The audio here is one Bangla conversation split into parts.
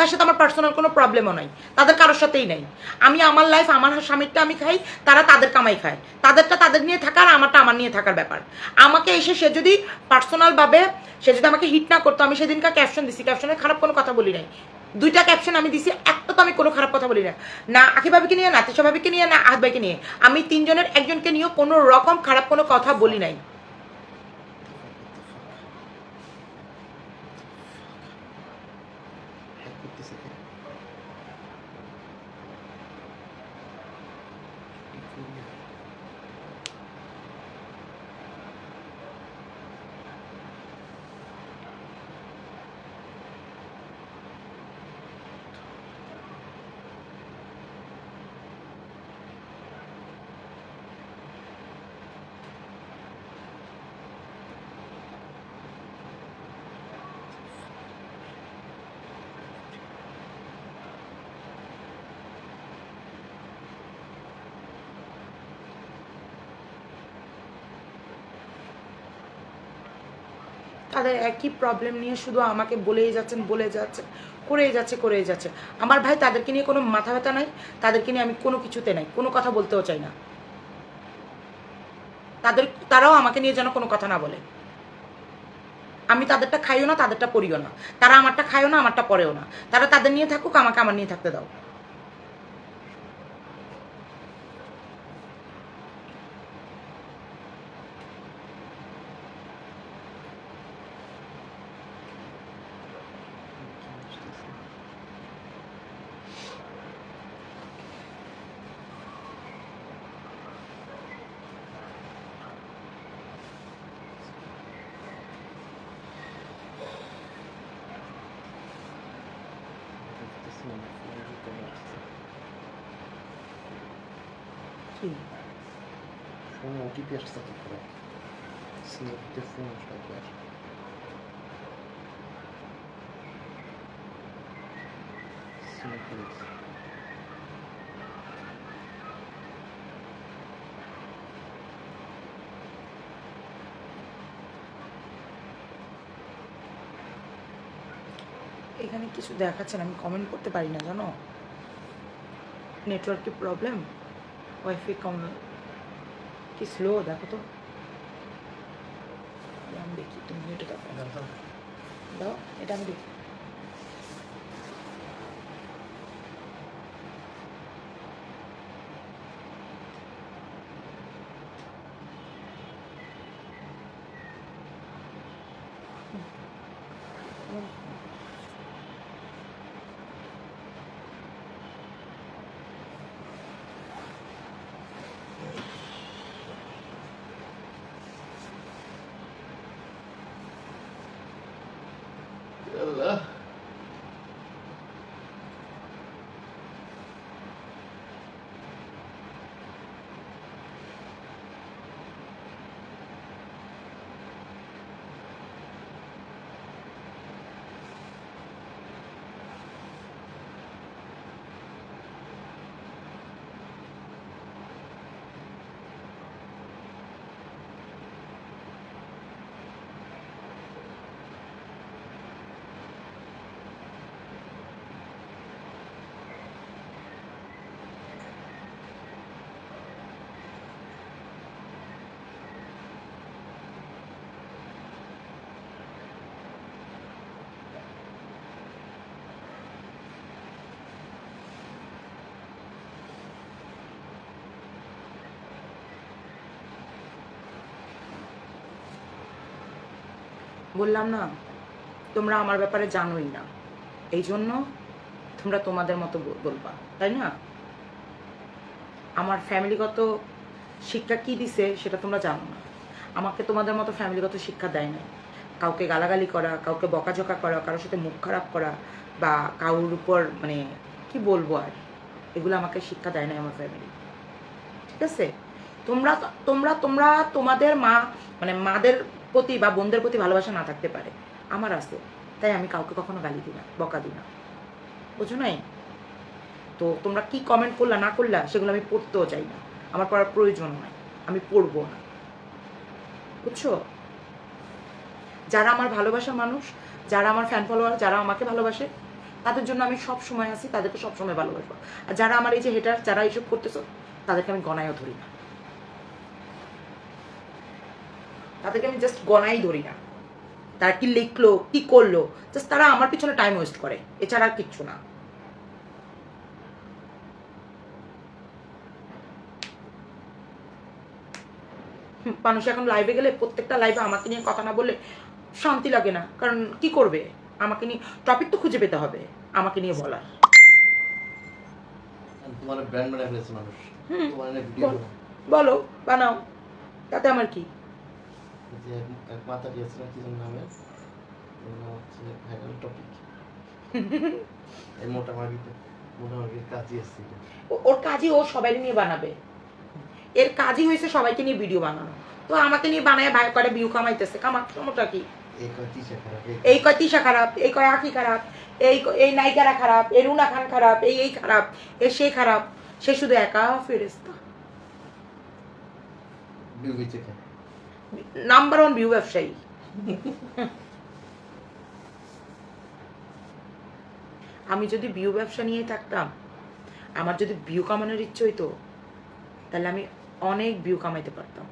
তার সাথে আমার পার্সোনাল কোনো প্রবলেমও নাই। তাদের কারোর সাথেই নাই। আমি আমার লাইফ আমার স্বামীরটা আমি খাই, তারা তাদের কামাই খায়। তাদেরটা তাদের নিয়ে থাকার, আমারটা আমার নিয়ে থাকার ব্যাপার। আমাকে এসে সে যদি পার্সোনালভাবে সে যদি আমাকে হিট না করতো, আমি সেদিনকার ক্যাপশন দিছি। ক্যাপশনে খারাপ কোনো কথা বলি নাই। দুইটা ক্যাপশন আমি দিছি, একটা তো আমি কোনো খারাপ কথা বলি না। না আখি ভাবিকে নিয়ে, না তিশা ভাবিকে নিয়ে, না আহাত ভাইকে নিয়ে। আমি তিনজনের একজনকে নিয়েও কোনো রকম খারাপ কোনো কথা বলি নাই। তাদের একই প্রবলেম নিয়ে শুধু আমাকে বলেই যাচ্ছেন, বলে যাচ্ছেন, করেই যাচ্ছে করেই যাচ্ছে। আমার ভাই তাদেরকে নিয়ে কোনো মাথা ব্যথা নাই, তাদেরকে নিয়ে আমি কোনো কিছুতে নাই, কোনো কথা বলতেও চাই না। তাদের, তারাও আমাকে নিয়ে যেন কোনো কথা না বলে। আমি তাদেরটা খাইও না, তাদেরটা পড়িও না। তারা আমারটা খাইও না, আমারটা পরেও না। তারা তাদের নিয়ে থাকুক, আমাকে আমার নিয়ে থাকতে দাও। Sim. Foi um que peixe está tocando. Sim, eu vou ter fundo de peixe. Sim, eu এখানে কিছু দেখাচ্ছে না, আমি কমেন্ট করতে পারি না, জানো? নেটওয়ার্কের প্রবলেম ওয়াইফাই কম, কি স্লো দেখো তো। আমি দেখি তুমি এটা দেখো দাও, এটা আমি দেখি। বললাম না, তোমরা আমার ব্যাপারে জানোই না। এই জন্য তোমরা তোমাদের মতো বলবা, তাই না? আমার ফ্যামিলিগত শিক্ষা কি দিছে সেটা তোমরা জানো না। আমাকে তোমাদের মতো ফ্যামিলিগত শিক্ষা দেয় না কাউকে গালাগালি করা, কাউকে বকাঝকা করা, কারোর সাথে মুখ খারাপ করা বা কারোর উপর মানে কি বলব আর? এগুলো আমাকে শিক্ষা দেয় না আমার ফ্যামিলি। ঠিক আছে? তোমরা তোমরা তোমরা তোমাদের মা মানে মাদের প্রতি বা বোনদের প্রতি ভালোবাসা না থাকতে পারে। আমার আছে, তাই আমি কাউকে কখনো গালি দিই না, বকা দিই না। বুঝো নাই? তো তোমরা কি কমেন্ট করলা, না করলা, সেগুলো আমি পড়তেও চাই না। আমার পড়ার প্রয়োজন নাই, আমি পড়ব না। বুঝছ? যারা আমার ভালোবাসা মানুষ, যারা আমার ফ্যান ফলোয়ার যারা আমাকে ভালোবাসে, তাদের জন্য আমি সব সময় আছি, তাদেরকে সব সময় ভালোবাসবো। আর যারা আমার এই যে হেটার যারা এইসব করতেছো, তাদেরকে আমি গণায়ও ধরি না। তাদেরকে আমি জাস্ট গণাই ধরি না। তারা কি লিখলো কি করল জাস্ট তারা আমার পিছনে টাইম ওয়েস্ট করে। এছাড়া কিচ্ছু না। মানুষ এখন লাইভে গেলে প্রত্যেকটা লাইভে আমাকে নিয়ে কথা না বললে শান্তি লাগে না। কারণ কি করবে? আমাকে নিয়ে টপিক তো খুঁজে পেতে হবে। আমাকে নিয়ে বলার। তোমার ব্র্যান্ড বানায় ফেলেছে মানুষ। তোমার ভিডিও বলো বানাও। তাতে আমার কি? যে এক- মাথা দিয়েছিল কি যেন নামে? হচ্ছে ভাইরাল টপিক এই মোটামুটি মোটামুটি কাজই এসেছিল ওর কাজই ও সবাই নিয়ে বানাবে। এর কাজই হয়েছে সবাইকে নিয়ে ভিডিও বানানো। তো আমাকে নিয়ে বানায় ভাই করে ভিউ কামাইতেছে? কামা সমস্যা কি? এই কয় তিসা খারাপ এই কয় তিশা খারাপ এই কয় আখি খারাপ এই এই নায়িকারা খারাপ এই রুনা খান খারাপ এই এই খারাপ এ সে খারাপ সে শুধু একা ফেরেস্তা খায় নাম্বার ওয়ান ভিউ ব্যবসায়ী আমি যদি বিউ ব্যবসা নিয়ে থাকতাম, আমার যদি ভিউ কামানোর ইচ্ছে হইতো, তাহলে আমি অনেক ভিউ কামাইতে পারতাম।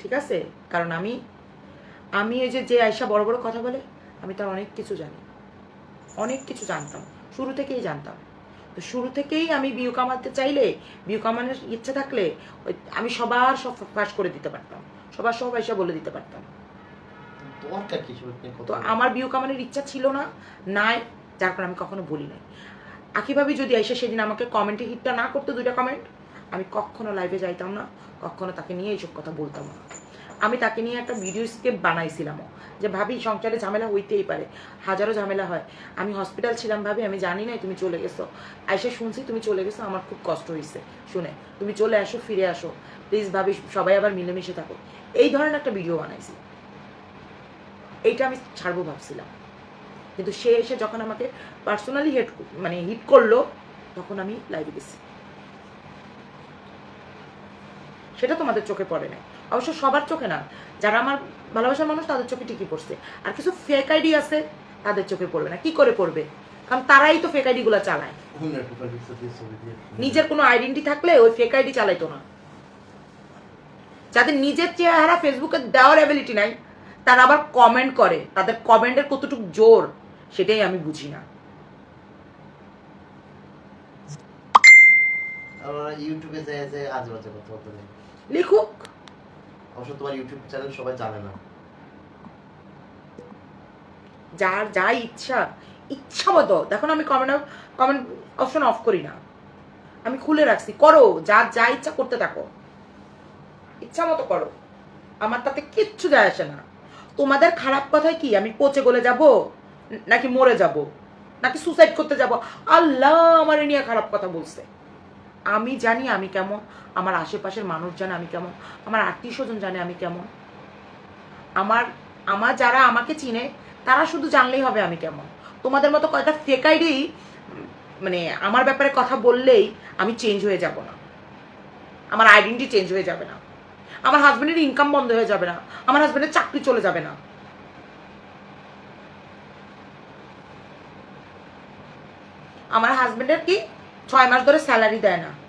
ঠিক আছে? কারণ আমি আমি এই যে যে আয়সা বড় বড় কথা বলে, আমি তার অনেক কিছু জানি। অনেক কিছু জানতাম। শুরু থেকেই জানতাম। তো শুরু থেকেই আমি ভিউ কামাতে চাইলে ভিউ কামানোর ইচ্ছে থাকলে, ওই আমি সবার সব ফাঁস করে দিতে পারতাম। সবার সব বলে দিতে পারতাম। তো আমার বিয়ে কামানোর ইচ্ছা ছিল না নাই যার কারণে আমি কখনো বলি নাই। আকিভাবে যদি আইসা সেদিন আমাকে কমেন্টে হিটটা না করতো দুইটা কমেন্ট আমি কখনো লাইভে যাইতাম না কখনো তাকে নিয়ে এইসব কথা বলতাম না। আমি তাকে নিয়ে একটা ভিডিও স্কেপ বানাইছিলামও যে ভাবি, সংসারে ঝামেলা হইতেই পারে, হাজারো ঝামেলা হয়। আমি হসপিটাল ছিলাম ভাবি, আমি জানি না তুমি চলে গেছো। এসে শুনছি তুমি চলে গেছো, আমার খুব কষ্ট হয়েছে শুনে, তুমি চলে আসো, ফিরে আসো। প্লিজ ভাবি, সবাই আবার মিলেমিশে থাকো। এই ধরনের একটা ভিডিও বানাইছি। এইটা আমি ছাড়বো ভাবছিলাম। কিন্তু সে এসে যখন আমাকে পার্সোনালি হেট মানে হিট করল, তখন আমি লাইভে গেছি। সেটা তোমাদের চোখে পড়ে না অবশ্য সবার চোখে না। যারা আমার ভালোবাসার মানুষ তাদের চোখে ঠিকই পড়ছে। আর কিছু ফেক আইডি আছে তাদের চোখে পড়বে না। কি করে পড়বে? কারণ তারাই তো ফেক আইডি গুলো চালায়। নিজের কোনো আইডেন্টি থাকলে ওই ফেক আইডি চালাইতো না। যাদের নিজের চেহারা ফেসবুকে দেওয়ার অ্যাবিলিটি নাই তারা আবার কমেন্ট করে। তাদের কমেন্টের কতটুকু জোর সেটাই আমি বুঝি না। লিখুক। অবশ্য তোমার ইউটিউব চ্যানেল সবাই জানে না। যার যা ইচ্ছা ইচ্ছা মতো দেখো না আমি কমেন্ট কমেন্ট অপশন অফ করি না। আমি খুলে রাখছি, করো, যার যা ইচ্ছা করতে থাকো। ইচ্ছা মতো করো। আমার তাতে কিচ্ছু যায় আসে না। তোমাদের খারাপ কথা কি, আমি পচে গলে যাব, নাকি মরে যাব, নাকি সুসাইড করতে যাব? আল্লাহ আমার এ নিয়ে খারাপ কথা বলছে। আমি জানি আমি কেমন, আমার আশেপাশের মানুষ জানে আমি কেমন, আমার আত্মীয় স্বজন জানে আমি কেমন। আমার আমার যারা আমাকে চিনে, তারা শুধু জানলেই হবে আমি কেমন। তোমাদের মতো কয়েকটা ফেক আইডি মানে আমার ব্যাপারে কথা বললেই আমি চেঞ্জ হয়ে যাব না। আমার আইডেন্টি চেঞ্জ হয়ে যাবে না। আমার হাজব্যান্ডের ইনকাম বন্ধ হয়ে যাবে না। আমার হাজব্যান্ডের চাকরি চলে যাবে না। আমার হাজবেন্ডের কি? ছয় মাস ধরে স্যালারি দেয় না।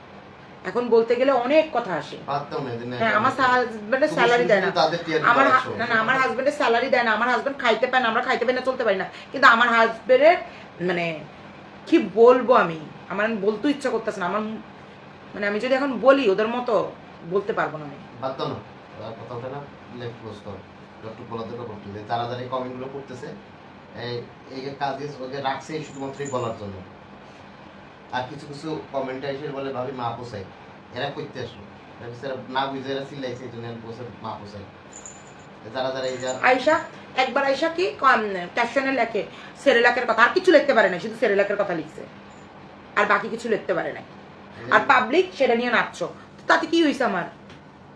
এখন বলতে গেলে অনেক কথা আসে। হ্যাঁ আমার হাজবেন্ডের স্যালারি দেয় না। আমার না না আমার হাজবেন্ডের স্যালারি দেয় না। আমার হাজবেন্ড খাইতে পায় না আমরা খাইতে পাই না চলতে পারি না। কিন্তু আমার হাজবেন্ডের মানে কি বলব আমি? আমার বলতে ইচ্ছা করতেছে না। আমার মানে আমি যদি এখন বলি ওদের মতো বলতে পারব না আমি। এই কমেন্টগুলো করতেছে। এই কাজে ওকে রাখছে শুধুমাত্র বলার জন্য। আর কিছু কিছু কমেন্টে এসে বলে ভাবি মা পোষাই এরা করতে আসলো। না বুঝে এরা চিল্লাইছে এই জন্য মা যারা যারা এই আয়সা একবার আয়সা কি ক্যাপশনে লেখে সেরেলাকের কথা। আর কিছু লিখতে পারে না শুধু সেরেলাকের কথা লিখছে। আর বাকি কিছু লিখতে পারে না আর পাবলিক সেটা নিয়ে নাচছো। তাতে কি হয়েছে আমার?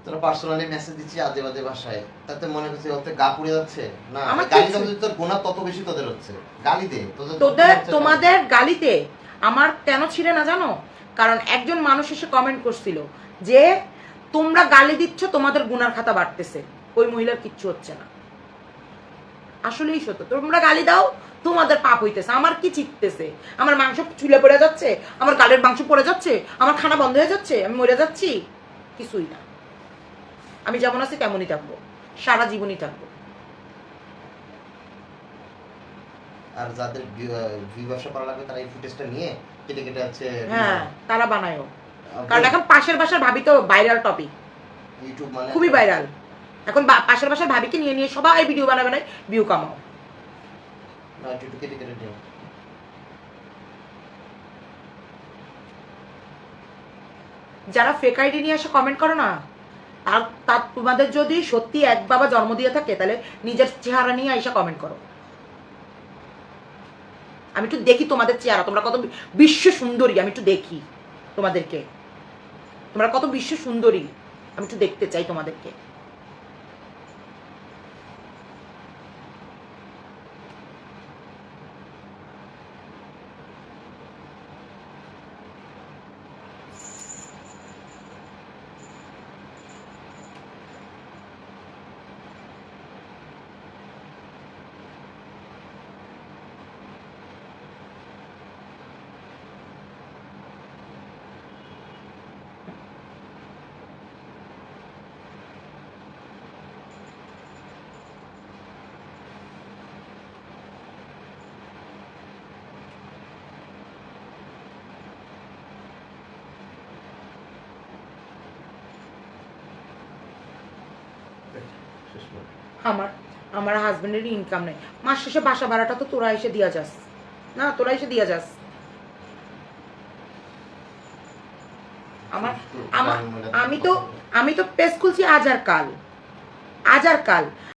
তোরা পার্সোনালি মেসেজ দিচ্ছি আজে বাজে ভাষায়। তাতে মনে করছে ওতে গা পুড়ে যাচ্ছে? না গালি তোর গোনা তত বেশি তোদের হচ্ছে। গালি দে তোদের হচ্ছে। তোমাদের গালিতে আমার কেন ছিঁড়ে না জানো? কারণ একজন মানুষ এসে কমেন্ট করছিল যে, তোমরা গালি দিচ্ছ, তোমাদের গুনার খাতা বাড়তেছে। ওই মহিলার কিচ্ছু হচ্ছে না। আসলেই সত্য। তোমরা গালি দাও, তোমাদের পাপ হইতেছে। আমার কি চিকতেছে? আমার মাংস চুলে পড়ে যাচ্ছে, আমার গালের মাংস পড়ে যাচ্ছে, আমার খানা বন্ধ হয়ে যাচ্ছে, আমি মরে যাচ্ছি? কিছুই না। আমি যেমন আছি, তেমনই থাকব। সারা জীবনই থাকব। আর যাদের ভিউ ব্যবসা করা লাগবে তারা এই ফুটেজটা নিয়ে কেটে কেটে আছে হ্যাঁ তারা বানায়ও। কারণ এখন পাশের বাসার ভাবি তো ভাইরাল টপিক ইউটিউব মানে? খুবই ভাইরাল এখন পাশের বাসার ভাবিকে নিয়ে নিয়ে সবাই ভিডিও বানাবে না ভিউ কামাও। না একটু কেটে কেটে নিও যারা ফেক আইডি নিয়ে এসে কমেন্ট করো না তার তার তোমাদের যদি সত্যি এক বাবা জন্ম দিয়ে থাকে তাহলে নিজের চেহারা নিয়ে এসে কমেন্ট করো। আমি একটু দেখি তোমাদের চেহারা, তোমরা কত বিশ্ব সুন্দরী, আমি একটু দেখি তোমাদেরকে। তোমরা কত বিশ্ব সুন্দরী, আমি একটু দেখতে চাই তোমাদেরকে। আমার আমার হাজবেন্ডের ইনকাম নেই। মাস শেষে বাসা ভাড়াটা তো তোরা এসে দিয়া যাস। না তোরা এসে দিয়া যাস। আমার আমার আমি তো আমি তো পেস খুলছি আজ আর কাল। আজ আর কাল।